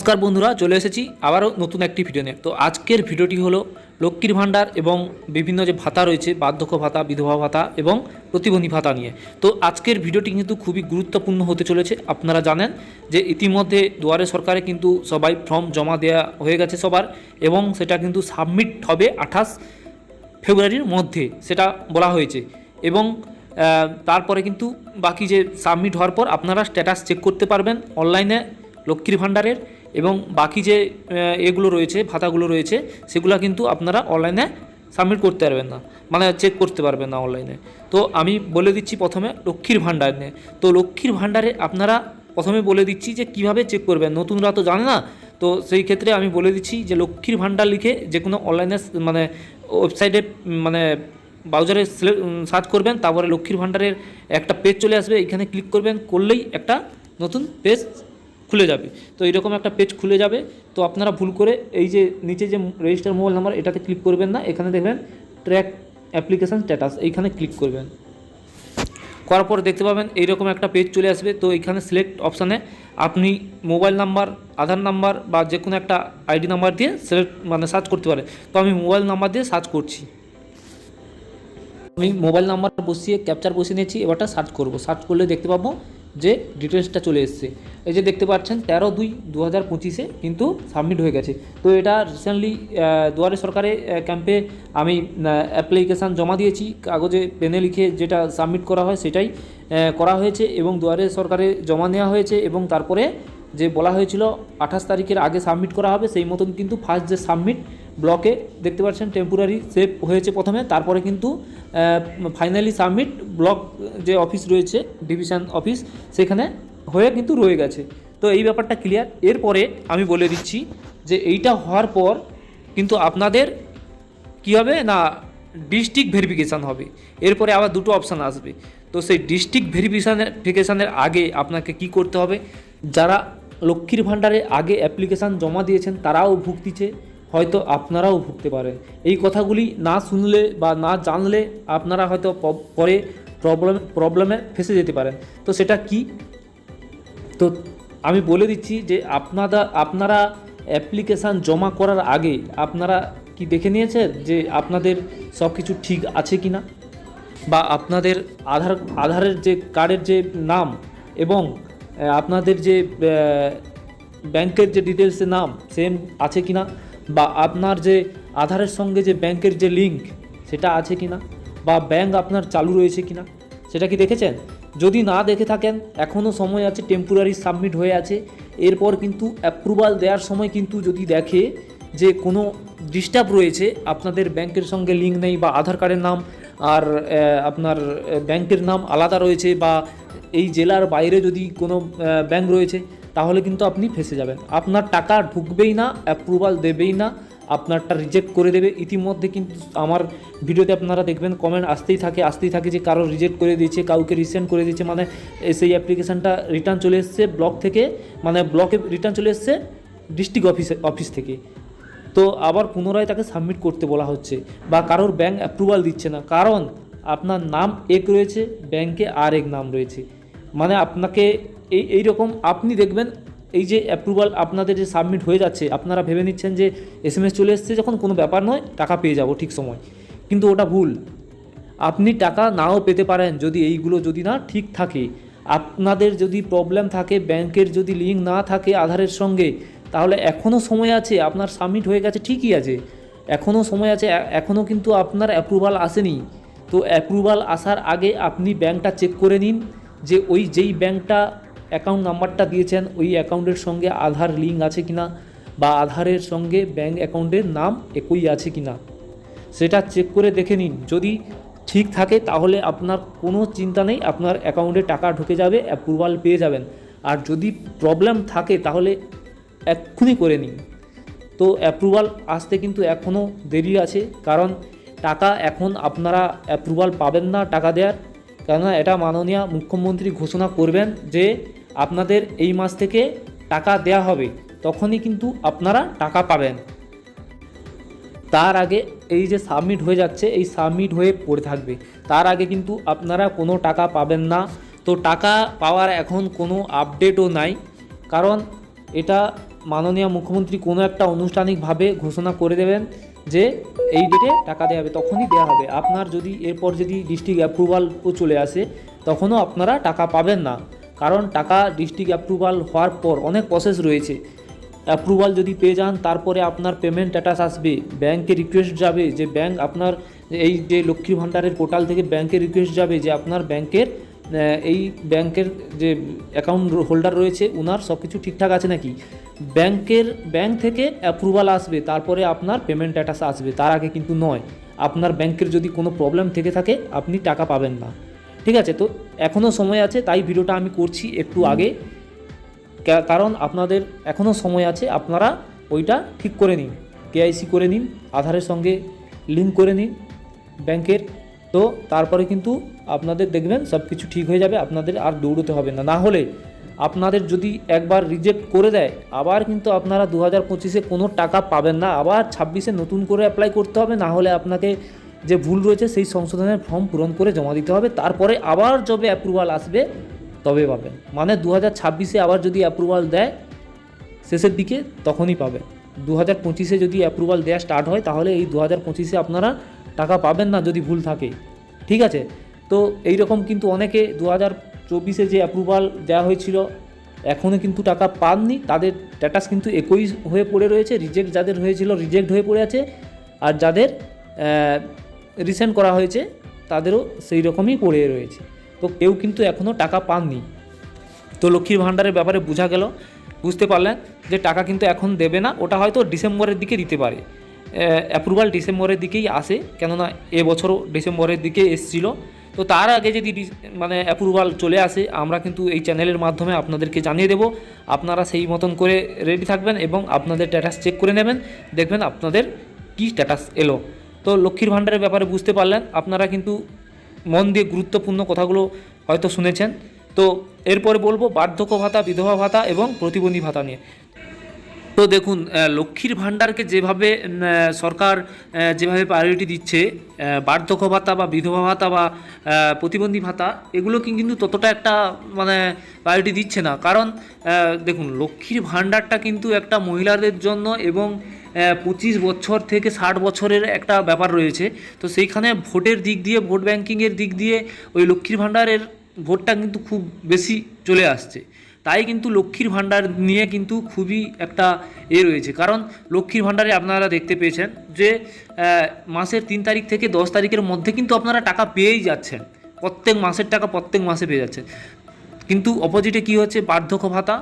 নমস্কার বন্ধুরা, চলে এসেছি আবারও নতুন একটি ভিডিও নিয়ে। তো আজকের ভিডিওটি হলো লক্ষ্মীর ভাণ্ডার এবং বিভিন্ন যে ভাতা রয়েছে, বার্ধক্য ভাতা, বিধবা ভাতা এবং প্রতিবন্ধী ভাতা নিয়ে। তো আজকের ভিডিওটি কিন্তু খুবই গুরুত্বপূর্ণ হতে চলেছে। আপনারা জানেন যে ইতিমধ্যে দুয়ারে সরকারে কিন্তু সবাই ফর্ম জমা দেওয়া হয়ে গেছে সবার এবং সেটা কিন্তু সাবমিট হবে আঠাশ ফেব্রুয়ারির মধ্যে, সেটা বলা হয়েছে। এবং তারপরে কিন্তু বাকি যে সাবমিট হওয়ার পর আপনারা স্ট্যাটাস চেক করতে পারবেন অনলাইনে লক্ষ্মীর ভাণ্ডারের। এবং বাকি যে এগুলো রয়েছে, ভাতাগুলো রয়েছে, সেগুলো কিন্তু আপনারা অনলাইনে সাবমিট করতে পারবেন না। মানে চেক করতে পারবেন না অনলাইনে তো আমি বলে দিচ্ছি প্রথমে লক্ষ্মীর ভাণ্ডার নিয়ে। তো লক্ষ্মীর ভাণ্ডারে আপনারা প্রথমে বলে দিচ্ছি যে, কীভাবে চেক করবেন? নতুনরা তো জানে না। তো সেই ক্ষেত্রে আমি বলে দিচ্ছি যে, লক্ষ্মীর ভাণ্ডার লিখে যে কোনো অনলাইনে মানে ওয়েবসাইটে মানে ব্রাউজারে সার্চ করবেন, তারপরে লক্ষ্মীর ভাণ্ডারের একটা পেজ চলে আসবে। এখানে ক্লিক করবেন, করলেই একটা নতুন পেজ খুলে যাবে। তো এরকম একটা পেজ খুলে যাবে। তো আপনারা ভুল করে এই যে নিচে যে রেজিস্টার মোবাইল নাম্বার এটাতে ক্লিক করবেন না। এখানে দেখবেন ট্র্যাক অ্যাপ্লিকেশান স্ট্যাটাস এইখানে ক্লিক করবেন। করার পর দেখতে পাবেন এইরকম একটা পেজ চলে আসবে। তো এখানে সিলেক্ট অপশানে আপনি মোবাইল নাম্বার আধার নাম্বার বা যে কোনো একটা আইডি নাম্বার দিয়ে সিলেক্ট মানে সার্চ করতে পারে। তো আমি মোবাইল নাম্বার দিয়ে সার্চ করছি। আমি মোবাইল নাম্বার বসিয়ে ক্যাপচার বসিয়ে নিয়েছি। এবারটা সার্চ করব। সার্চ করলে দেখতে পাবো যে ডিটেলসটা চলে এসছে। এই যে দেখতে পাচ্ছেন, তেরো দুই দু হাজার পঁচিশে কিন্তু সাবমিট হয়ে গেছে। তো এটা রিসেন্টলি দুয়ারে সরকারে ক্যাম্পে আমি অ্যাপ্লিকেশান জমা দিয়েছি। কাগজে পেনে লিখে যেটা সাবমিট করা হয় সেটাই করা হয়েছে এবং দুয়ারে সরকারে জমা নেওয়া হয়েছে এবং তারপরে যে বলা হয়েছিল আঠাশ তারিখের আগে সাবমিট করা হবে, সেই মতন কিন্তু ফার্স্ট যে সাবমিট ব্লকে দেখতে পাচ্ছেন টেম্পোরারি সেভ হয়েছে প্রথমে, তারপরে কিন্তু ফাইনালি সাবমিট ব্লক যে অফিস রয়েছে ডিভিশন অফিস সেখানে হয়ে কিন্তু রয়ে গেছে। তো এই ব্যাপারটা ক্লিয়ার এরপরে আমি বলে দিচ্ছি যে এইটা হওয়ার পর কিন্তু আপনাদের কী হবে না ডিস্ট্রিক্ট ভেরিফিকেশান হবে। এরপরে আবার দুটো অপশান আসবে। তো সেই ডিস্ট্রিক্ট ভেরিফিকেশানের আগে আপনাকে কি করতে হবে? যারা লক্ষ্মীর ভাণ্ডারে আগে অ্যাপ্লিকেশান জমা দিয়েছেন, তারাও ভুগতিছে। হয়তো আপনারাও ভুগতে পারেন। এই কথাগুলি না শুনলে বা না জানলে আপনারা হয়তো পরে প্রবলেম প্রবলেমে ফেসে যেতে পারেন। তো সেটা কি? তো আমি বলে দিচ্ছি যে আপনারা আপনারা অ্যাপ্লিকেশান জমা করার আগে আপনারা কি দেখে নিয়েছেন যে আপনাদের সব কিছু ঠিক আছে কি না বা আপনাদের আধার, আধারের যে কার্ডের যে নাম এবং আপনাদের যে ব্যাংকের যে ডিটেলসের নাম সেম আছে কি না বা আপনার যে আধারের সঙ্গে যে ব্যাংকের যে লিঙ্ক সেটা আছে কি না বা ব্যাংক আপনার চালু রয়েছে কি না সেটা কি দেখেছেন? যদি না দেখে থাকেন এখনও সময় আছে টেম্পোরারি সাবমিট হয়ে আছে। এরপর কিন্তু অ্যাপ্রুভাল দেওয়ার সময় কিন্তু যদি দেখে যে কোনো ডিস্টার্ব রয়েছে, আপনাদের ব্যাংকের সঙ্গে লিঙ্ক নেই বা আধার কার্ডের নাম আর আপনার ব্যাংকের নাম আলাদা রয়েছে বা এই জেলার বাইরে যদি কোনো ব্যাংক রয়েছে তাহলে কিন্তু আপনি ফেসে যাবেন। আপনার টাকা ঢুকবেই না অ্যাপ্রুভাল দেবেই না, আপনারটা রিজেক্ট করে দেবে। ইতিমধ্যে কিন্তু আমার ভিডিওতে আপনারা দেখবেন কমেন্ট আসতেই থাকে আসতেই থাকে যে কারও রিজেক্ট করে দিয়েছে, কাউকে রিসেন্ড করে দিয়েছে মানে সেই অ্যাপ্লিকেশানটা রিটার্ন চলে এসছে ব্লক থেকে মানে ব্লকে রিটার্ন চলে এসছে ডিস্ট্রিক্ট অফিসে অফিস থেকে। তো আবার পুনরায় তাকে সাবমিট করতে বলা হচ্ছে, বা কারোর ব্যাংক অ্যাপ্রুভাল দিচ্ছে না। কারণ আপনার নাম এক রয়েছে ব্যাংকে আর এক নাম রয়েছে। মানে আপনাকে এই এই রকম আপনি দেখবেন, এই যে অ্যাপ্রুভাল আপনাদের যে সাবমিট হয়ে যাচ্ছে, আপনারা ভেবে নিচ্ছেন যে এস এম এস চলে এসছে যখন কোনো ব্যাপার নয়, টাকা পেয়ে যাব ঠিক সময়। কিন্তু ওটা ভুল। আপনি টাকা নাও পেতে পারেন যদি এইগুলো যদি না ঠিক থাকে। আপনাদের যদি প্রবলেম থাকে, ব্যাংকের যদি লিঙ্ক না থাকে আধারের সঙ্গে, তাহলে এখনও সময় আছে, আপনার সাবমিট হয়ে গেছে ঠিকই আছে। এখনও সময় আছে এখনও কিন্তু আপনার অ্যাপ্রুভাল আসেনি। তো অ্যাপ্রুভাল আসার আগে আপনি ব্যাংকটা চেক করে নিন। যে ওই যেই ব্যাংকটা অ্যাকাউন্ট নাম্বারটা দিয়েছেন, ওই অ্যাকাউন্টের সঙ্গে আধার লিঙ্ক আছে কিনা বা আধারের সঙ্গে ব্যাংক অ্যাকাউন্টের নাম একই আছে কিনা, সেটা চেক করে দেখে নিন। যদি ঠিক থাকে, তাহলে আপনার কোনো চিন্তা নেই, আপনার অ্যাকাউন্টে টাকা ঢুকে যাবে অ্যাপ্রুভাল পেয়ে যাবেন। আর যদি প্রবলেম থাকে, তাহলে এক্ষুনি করে নিন। তো অ্যাপ্রুভাল আসতে কিন্তু এখনও দেরি আছে, কারণ টাকা এখন আপনারা অ্যাপ্রুভাল পাবেন না টাকা দেওয়ার। কেননা এটা মাননীয় মুখ্যমন্ত্রী ঘোষণা করবেন যে আপনাদের এই মাস থেকে টাকা দেয়া হবে, তখনই কিন্তু আপনারা টাকা পাবেন। তার আগে এই যে সাবমিট হয়ে যাচ্ছে, এই সাবমিট হয়ে পড়ে থাকবে। তার আগে কিন্তু আপনারা কোনো টাকা পাবেন না। তো টাকা পাওয়ার এখন কোনো আপডেটও নাই। কারণ এটা মাননীয় মুখ্যমন্ত্রী কোনো একটা আনুষ্ঠানিকভাবে ঘোষণা করে দেবেন যে এই ডেটে টাকা দেওয়া হবে, তখনই দেওয়া হবে। আপনার যদি এরপর যদি ডিস্ট্রিক্ট অ্যাপ্রুভালও চলে আসে, তখনও আপনারা টাকা পাবেন না। কারণ টাকা ডিস্ট্রিক্ট অ্যাপ্রুভাল হওয়ার পর অনেক প্রসেস রয়েছে। অ্যাপ্রুভাল যদি পেয়ে যান, তারপরে আপনার পেমেন্ট স্ট্যাটাস আসবে ব্যাংকে রিকোয়েস্ট যাবে, যে ব্যাংক আপনার এই যে লক্ষ্মী ভাণ্ডারের পোর্টাল থেকে ব্যাংকে রিকোয়েস্ট যাবে যে আপনার ব্যাংকের এই ব্যাংকের যে অ্যাকাউন্ট হোল্ডার রয়েছে ওনার সব কিছু ঠিকঠাক আছে নাকি? ব্যাংকের ব্যাংক থেকে অ্যাপ্রুভাল আসবে তারপরে আপনার পেমেন্ট স্ট্যাটাস আসবে তার আগে কিন্তু নয়। আপনার ব্যাংকের যদি কোনো প্রবলেম থেকে থাকে আপনি টাকা পাবেন না। ঠিক আছে তো এখনও সময় আছে তাই ভিডিওটা আমি করছি একটু আগে। কারণ আপনাদের এখনও সময় আছে আপনারা ওইটা ঠিক করে নিন। কেআইসি করে নিন আধারের সঙ্গে লিঙ্ক করে নিন। ব্যাংকের তো তারপরে কিন্তু আপনাদের দেখবেন সব কিছু ঠিক হয়ে যাবে, আপনাদের আর দৌড়তে হবে না। না হলে আপনাদের যদি একবার রিজেক্ট করে দেয়, আবার কিন্তু আপনারা দু হাজার পঁচিশে কোনো টাকা পাবেন না। আবার ছাব্বিশে নতুন করে অ্যাপ্লাই করতে হবে না হলে আপনাকে যে ভুল রয়েছে সেই সংশোধনের ফর্ম পূরণ করে জমা দিতে হবে। তারপরে আবার যবে অ্যাপ্রুভাল আসবে, তবে পাবেন মানে দু হাজার ছাব্বিশে আবার যদি অ্যাপ্রুভাল দেয়, শেষের দিকে তখনই পাবেন দু হাজার পঁচিশে যদি অ্যাপ্রুভাল দেওয়া স্টার্ট হয়, তাহলে এই দু হাজার পঁচিশে আপনারা টাকা পাবেন না যদি ভুল থাকে। ঠিক আছে? তো এই রকম কিন্তু অনেকে দু হাজার চব্বিশে যে অ্যাপ্রুভাল দেওয়া হয়েছিল এখনও কিন্তু টাকা পাননি। তাদের স্ট্যাটাস কিন্তু একই হয়ে পড়ে রয়েছে। রিজেক্ট যাদের হয়েছিল রিজেক্ট হয়ে পড়ে আছে। আর যাদের রিসেন্ট করা হয়েছে, তাদেরও সেই রকমই পড়ে রয়েছে। তো কেউ কিন্তু এখনও টাকা পাননি। তো লক্ষ্মীর ভাণ্ডারের ব্যাপারে বোঝা গেল। বুঝতে পারলেন যে টাকা কিন্তু এখন দেবে না। ওটা হয়তো ডিসেম্বরের দিকে দিতে পারে। অ্যাপ্রুভাল ডিসেম্বরের দিকেই আসে, কেননা এবছরও ডিসেম্বরের দিকে এসছিল। তো তার আগে যদি মানে অ্যাপ্রুভাল চলে আসে, আমরা কিন্তু এই চ্যানেলের মাধ্যমে আপনাদেরকে জানিয়ে দেব। আপনারা সেই মতন করে রেডি থাকবেন এবং আপনাদের স্ট্যাটাস চেক করে নেবেন। দেখবেন আপনাদের কী স্ট্যাটাস এলো। তো লক্ষ্মীর ভাণ্ডারের ব্যাপারে বুঝতে পারলেন, আপনারা কিন্তু মন দিয়ে গুরুত্বপূর্ণ কথাগুলো হয়তো শুনেছেন। তো এরপরে বলব, বার্ধক্য ভাতা, বিধবা ভাতা এবং প্রতিবন্ধী ভাতা নিয়ে। তো দেখুন লক্ষ্মীর ভাণ্ডারকে যেভাবে সরকার যেভাবে প্রায়োরিটি দিচ্ছে বার্ধক্য ভাতা বা বিধবা ভাতা বা প্রতিবন্ধী ভাতা এগুলো কি- কিন্তু ততটা একটা মানে প্রায়োরিটি দিচ্ছে না। কারণ দেখুন, লক্ষ্মীর ভাণ্ডারটা কিন্তু একটা মহিলাদের জন্য এবং পঁচিশ বছর থেকে ষাট বছরের একটা ব্যাপার রয়েছে। তো সেইখানে ভোটের দিক দিয়ে, ভোট ব্যাংকিংয়ের দিক দিয়ে, ওই লক্ষ্মীর ভাণ্ডারের ভোটটা কিন্তু খুব বেশি চলে আসছে। তাই কিন্তু লক্ষ্মীর ভাণ্ডার নিয়ে কিন্তু খুবই একটা এ রয়েছে। কারণ লক্ষ্মীর ভাণ্ডারে আপনারা দেখতে পেয়েছেন যে মাসের তিন তারিখ থেকে দশ তারিখের মধ্যে কিন্তু আপনারা টাকা পেয়েই যাচ্ছেন। প্রত্যেক মাসের টাকা প্রত্যেক মাসে পেয়ে যাচ্ছেন। কিন্তু অপোজিটে কি হচ্ছে? বার্ধক্য ভাতা।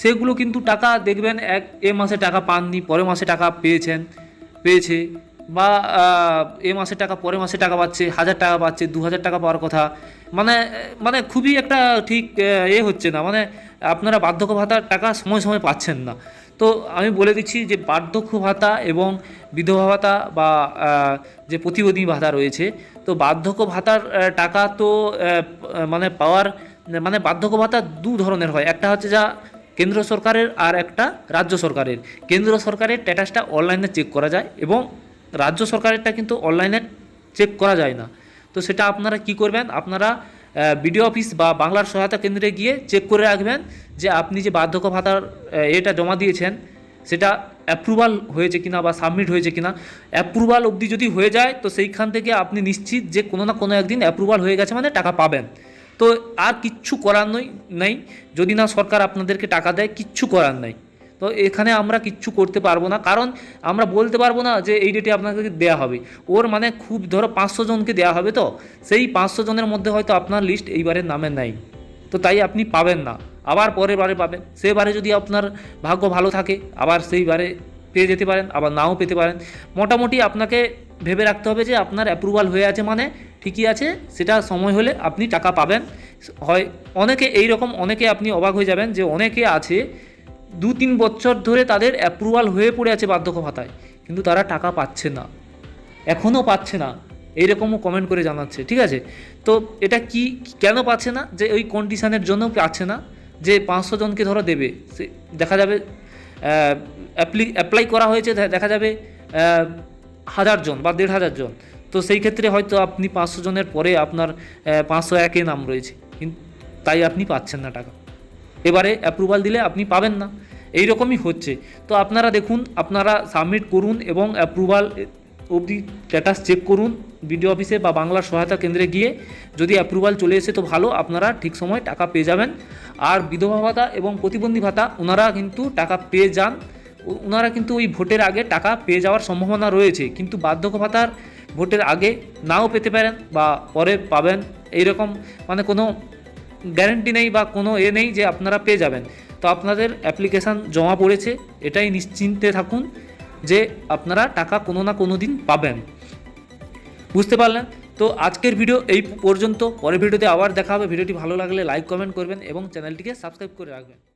সেগুলো কিন্তু টাকা দেখবেন এক, এ মাসে টাকা পাননি, পরের মাসে টাকা পেয়েছেন, পেয়েছে। বা এ মাসে টাকা, পরের মাসে টাকা পাচ্ছে, হাজার টাকা পাচ্ছে, দু হাজার টাকা পাওয়ার কথা। মানে মানে খুবই একটা ঠিক, এ হচ্ছে না। মানে আপনারা বার্ধক্য ভাতার টাকা সময় সময় পাচ্ছেন না। তো আমি বলে দিচ্ছি যে, বার্ধক্য ভাতা এবং বিধবা ভাতা বা যে প্রতিবন্ধী ভাতা রয়েছে, তো বার্ধক্য ভাতার টাকা তো মানে পাওয়ার মানে বার্ধক্য ভাতা দু ধরনের হয়। একটা হচ্ছে যা কেন্দ্র সরকারের আর একটা রাজ্য সরকারের। কেন্দ্র সরকারের স্ট্যাটাসটা অনলাইনে চেক করা যায় এবং রাজ্য সরকারেরটা কিন্তু অনলাইনে চেক করা যায় না। তো সেটা আপনারা কি করবেন? আপনারা বিডিও অফিস বা বাংলার সহায়তা কেন্দ্রে গিয়ে চেক করে রাখবেন যে আপনি যে বার্ধক্য ভাতার এটা জমা দিয়েছেন, সেটা অ্যাপ্রুভাল হয়েছে কিনা বা সাবমিট হয়েছে কিনা। অ্যাপ্রুভাল অবধি যদি হয়ে যায়, তো সেইখান থেকে আপনি নিশ্চিত যে কোনো না কোনো একদিন অ্যাপ্রুভাল হয়ে গেছে মানে টাকা পাবেন। তো আর কিচ্ছু করার নই নেই। যদি না সরকার আপনাদেরকে টাকা দেয়, কিচ্ছু করার নেই। তো এখানে আমরা কিচ্ছু করতে পারব না। কারণ আমরা বলতে পারব না যে এই ডেটে আপনাকে দেওয়া হবে। ওর মানে খুব ধরো পাঁচশো জনকে দেওয়া হবে তো? সেই পাঁচশো জনের মধ্যে হয়তো আপনার লিস্ট এইবারের নামে নাই। তো তাই আপনি পাবেন না। আবার পরের বারে পাবেন। সেবারে যদি আপনার ভাগ্য ভালো থাকে, আবার সেইবারে পেয়ে যেতে পারেন, আবার নাও পেতে পারেন। মোটামুটি আপনাকে ভেবে রাখতে হবে যে আপনার অ্যাপ্রুভাল হয়ে আছে মানে ঠিকই আছে, সেটা সময় হলে আপনি টাকা পাবেন। হয় অনেকে এই রকম অনেকে আপনি অবাক হয়ে যাবেন যে অনেকে আছে দু তিন বছর ধরে তাদের অ্যাপ্রুভাল হয়ে পড়ে আছে বার্ধক্য ভাতায়। কিন্তু তারা টাকা পাচ্ছে না। এখনও পাচ্ছে না। এইরকমও কমেন্ট করে জানাচ্ছে, ঠিক আছে? তো এটা কি, কেন পাচ্ছে না? যে ওই কন্ডিশনের জন্য পাচ্ছে না। যে পাঁচশো জনকে ধরো দেবে, সে দেখা যাবে অ্যাপ্লি অ্যাপ্লাই করা হয়েছে দেখা যাবে হাজার জন বা দেড় হাজার জন। তো সেই ক্ষেত্রে হয়তো আপনি পাঁচশো জনের পরে আপনার পাঁচশো একে নাম রয়েছে। কিন্তু তাই আপনি পাচ্ছেন না টাকা। এবারে অ্যাপ্রুভাল দিলে আপনি পাবেন না। এই রকমই হচ্ছে। তো আপনারা দেখুন, আপনারা সাবমিট করুন এবং অ্যাপ্রুভাল অবধি স্ট্যাটাস চেক করুন বিডিও অফিসে বা বাংলার সহায়তা কেন্দ্রে গিয়ে। যদি অ্যাপ্রুভাল চলে এসে তো ভালো, আপনারা ঠিক সময় টাকা পেয়ে যাবেন। আর বিধবা ভাতা এবং প্রতিবন্ধী ভাতা, ওনারা কিন্তু টাকা পেয়ে যান। ওনারা কিন্তু ওই ভোটের আগে টাকা পেয়ে যাওয়ার সম্ভাবনা রয়েছে। কিন্তু বার্ধক্য ভাতার ভোটের আগে নাও পেতে পারেন বা পরে পাবেন। এইরকম মানে কোনো গ্যারেন্টি নেই বা কোনো এ নেই যে আপনারা পেয়ে যাবেন। তো আপনাদের অ্যাপ্লিকেশান জমা পড়েছে, এটাই নিশ্চিন্তে থাকুন যে আপনারা টাকা কোনো না কোনো দিন পাবেন। বুঝতে পারলেন? তো আজকের ভিডিও এই পর্যন্ত। পরের ভিডিওতে আবার দেখা হবে। ভিডিওটি ভালো লাগলে লাইক, কমেন্ট করবেন এবং চ্যানেলটিকে সাবস্ক্রাইব করে রাখবেন।